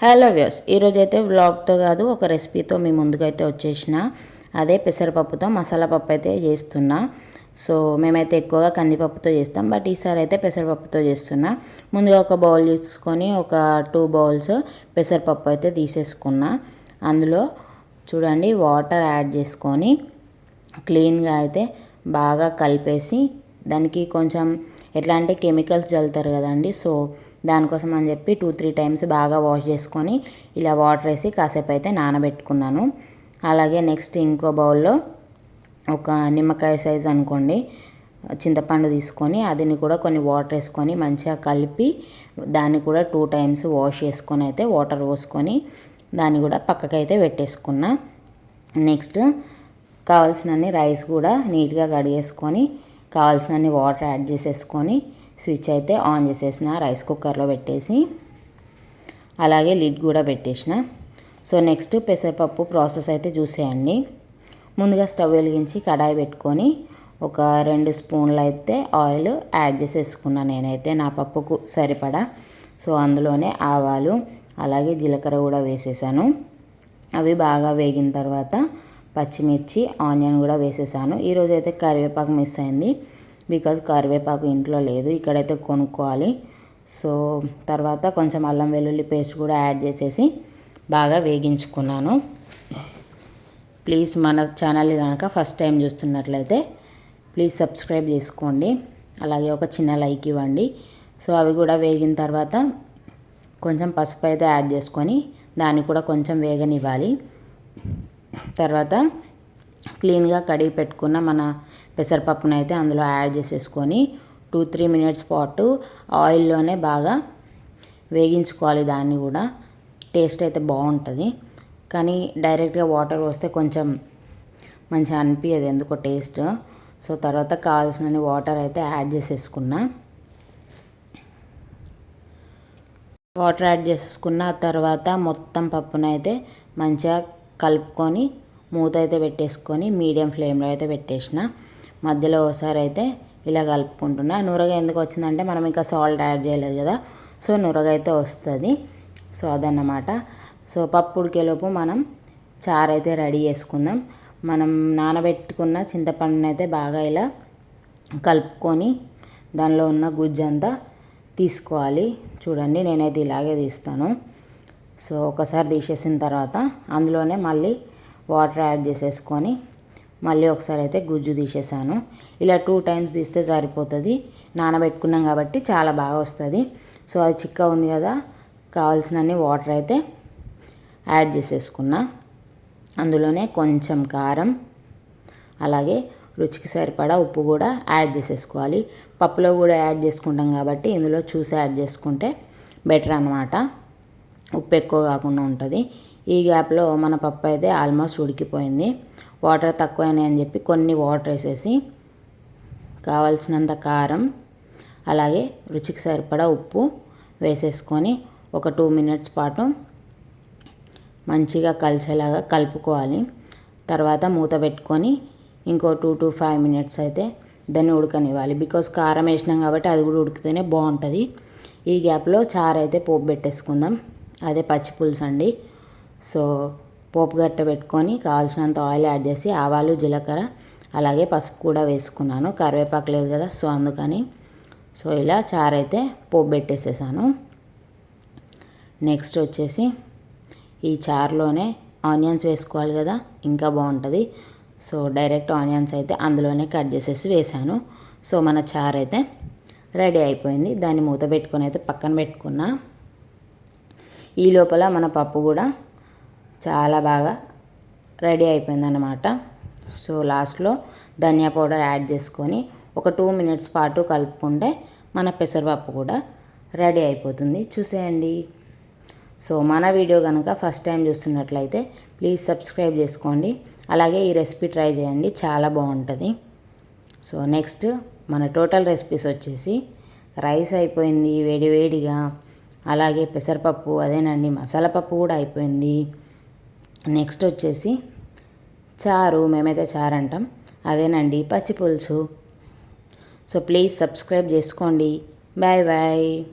Hello views ఈరోజు అయితే వ్లాగ్తో కాదు ఒక రెసిపీతో మీ ముందుకైతే వచ్చేసిన అదే పెసరపప్పుతో మసాలా పప్పు అయితే చేస్తున్నా. సో మేమైతే ఎక్కువగా కందిపప్పుతో చేస్తాం బట్ ఈసారి అయితే పెసరపప్పుతో చేస్తున్నా. ముందుగా ఒక బౌల్ తీసుకొని ఒక టూ బౌల్స్ పెసరపప్పు అయితే తీసేసుకున్నా. అందులో చూడండి వాటర్ యాడ్ చేసుకొని క్లీన్గా అయితే బాగా కలిపేసి దానికి కొంచెం ఎట్లా అంటే కెమికల్స్ చల్లుతారు కదండి సో దానికోసం అని చెప్పి టూ త్రీ టైమ్స్ బాగా వాష్ చేసుకొని ఇలా వాటర్ వేసి కాసేపు అయితే నానబెట్టుకున్నాను. అలాగే నెక్స్ట్ ఇంకో బౌల్లో ఒక నిమ్మకాయ సైజ్ అనుకోండి చింతపండు తీసుకొని అదిని కూడా కొన్ని వాటర్ వేసుకొని మంచిగా కలిపి దాన్ని కూడా టూ టైమ్స్ వాష్ చేసుకొని అయితే వాటర్ పోసుకొని దాన్ని కూడా పక్కకైతే పెట్టేసుకున్నా. నెక్స్ట్ కావాల్సినన్ని రైస్ కూడా నీట్గా కడిగేసుకొని కావాల్సినన్ని వాటర్ యాడ్ చేసేసుకొని స్విచ్ అయితే ఆన్ చేసేసిన రైస్ కుక్కర్లో పెట్టేసి అలాగే లిడ్ కూడా పెట్టేసిన. సో నెక్స్ట్ పెసరపప్పు ప్రాసెస్ అయితే చూసేయండి. ముందుగా స్టవ్ వెలిగించి కడాయి పెట్టుకొని ఒక రెండు స్పూన్లు అయితే ఆయిల్ యాడ్ చేసేసుకున్నాను నేనైతే. నా పప్పుకు సరిపడా. సో అందులోనే ఆవాలు అలాగే జీలకర్ర కూడా వేసేసాను. అవి బాగా వేగిన తర్వాత పచ్చిమిర్చి ఆనియన్ కూడా వేసేసాను. ఈరోజు అయితే కరివేపాకు మిస్ అయింది. బికాజ్ కరివేపాకు ఇంట్లో లేదు ఇక్కడైతే కొనుక్కోవాలి. సో తర్వాత కొంచెం అల్లం వెల్లుల్లి పేస్ట్ కూడా యాడ్ చేసేసి బాగా వేగించుకున్నాను. ప్లీజ్ మన ఛానల్ కనుక ఫస్ట్ టైం చూస్తున్నట్లయితే ప్లీజ్ సబ్స్క్రైబ్ చేసుకోండి. అలాగే ఒక చిన్న లైక్ ఇవ్వండి. సో అవి కూడా వేగిన తర్వాత కొంచెం పసుపు అయితే యాడ్ చేసుకొని దాన్ని కూడా కొంచెం వేగనివ్వాలి. తర్వాత క్లీన్గా కడిగి పెట్టుకున్న మన పెసరపప్పును అయితే అందులో యాడ్ చేసేసుకొని టూ త్రీ మినిట్స్ పాటు ఆయిల్లోనే బాగా వేగించుకోవాలి దాన్ని కూడా. టేస్ట్ అయితే బాగుంటుంది. కానీ డైరెక్ట్గా వాటర్ వస్తే కొంచెం మంచిగా అనిపించదు ఎందుకో టేస్ట్. సో తర్వాత కావాల్సిన వాటర్ అయితే యాడ్ చేసేసుకున్నా. వాటర్ యాడ్ చేసుకున్న తర్వాత మొత్తం పప్పునైతే మంచిగా కలుపుకొని మూత అయితే పెట్టేసుకొని మీడియం ఫ్లేమ్లో అయితే పెట్టేసిన. మధ్యలో ఒకసారి అయితే ఇలా కలుపుకుంటున్నా. నూరగ ఎందుకు వచ్చిందంటే మనం ఇంకా సాల్ట్ యాడ్ చేయలేదు కదా. సో నురగ అయితే వస్తుంది. సో అదన్నమాట. సో పప్పు ఉడికేలోపు మనం చారు అయితే రెడీ చేసుకుందాం. మనం నానబెట్టుకున్న చింతపండుని అయితే బాగా ఇలా కలుపుకొని దానిలో ఉన్న గుజ్జంతా తీసుకోవాలి. చూడండి నేనైతే ఇలాగే తీస్తాను. సో ఒకసారి తీసేసిన తర్వాత అందులోనే మళ్ళీ వాటర్ యాడ్ చేసేసుకొని మళ్ళీ ఒకసారి అయితే గుజ్జు తీసేసాను. ఇలా టూ టైమ్స్ తీస్తే సరిపోతుంది. నానబెట్టుకున్నాం కాబట్టి చాలా బాగా వస్తుంది. సో అది చిక్క ఉంది కదా కావాల్సినన్ని వాటర్ అయితే యాడ్ చేసేసుకున్నా. అందులోనే కొంచెం కారం అలాగే రుచికి సరిపడా ఉప్పు కూడా యాడ్ చేసేసుకోవాలి. పప్పులో కూడా యాడ్ చేసుకుంటాం కాబట్టి ఇందులో చూసి యాడ్ చేసుకుంటే బెటర్ అనమాట ఉప్పు ఎక్కువ కాకుండా ఉంటుంది. ఈ గ్యాప్లో మన పప్పు అయితే ఆల్మోస్ట్ ఉడికిపోయింది. వాటర్ తక్కువైనాయి అని చెప్పి కొన్ని వాటర్ వేసేసి కావాల్సినంత కారం అలాగే రుచికి సరిపడా ఉప్పు వేసేసుకొని ఒక టూ మినిట్స్ పాటు మంచిగా కలిసేలాగా కలుపుకోవాలి. తర్వాత మూత పెట్టుకొని ఇంకో టూ టు ఫైవ్ మినిట్స్ అయితే దాన్ని ఉడకనివ్వాలి. బికాస్ కారం వేసినాం కాబట్టి అది కూడా ఉడికితేనే బాగుంటుంది. ఈ గ్యాప్లో చారు అయితే పోపు పెట్టేసుకుందాం. అదే పచ్చి పులుసు అండి. సో పోపు గట్ట పెట్టుకొని కావాల్సినంత ఆయిల్ యాడ్ చేసి ఆవాలు జీలకర్ర అలాగే పసుపు కూడా వేసుకున్నాను. కరివేపాకు లేదు కదా సో అందుకని. సో ఇలా చారైతే పోపు పెట్టేసేసాను. నెక్స్ట్ వచ్చేసి ఈ చారులోనే ఆనియన్స్ వేసుకోవాలి కదా ఇంకా బాగుంటుంది. సో డైరెక్ట్ ఆనియన్స్ అయితే అందులోనే కట్ చేసేసి వేసాను. సో మన చారు అయితే రెడీ అయిపోయింది. దాన్ని మూత పెట్టుకొని అయితే పక్కన పెట్టుకున్నా. ఈ లోపల మన పప్పు కూడా చాలా బాగా రెడీ అయిపోయిందన్నమాట. సో లాస్ట్లో ధనియా పౌడర్ యాడ్ చేసుకొని ఒక టూ మినిట్స్ పాటు కలుపుకుంటే మన పెసరపప్పు కూడా రెడీ అయిపోతుంది. చూసేయండి. సో మన వీడియో కనుక ఫస్ట్ టైం చూస్తున్నట్లయితే ప్లీజ్ సబ్స్క్రైబ్ చేసుకోండి. అలాగే ఈ రెసిపీ ట్రై చేయండి. చాలా బాగుంటుంది. సో నెక్స్ట్ మన టోటల్ రెసిపీస్ వచ్చేసి రైస్ అయిపోయింది వేడి వేడిగా. అలాగే పెసరపప్పు అదేనండి మసాలా పప్పు కూడా అయిపోయింది. నెక్స్ట్ వచ్చేసి చారు మేమైతే చారు అంటాం. అదేనండి పచ్చి పులుసు సో ప్లీజ్ సబ్స్క్రైబ్ చేసుకోండి. Bye bye.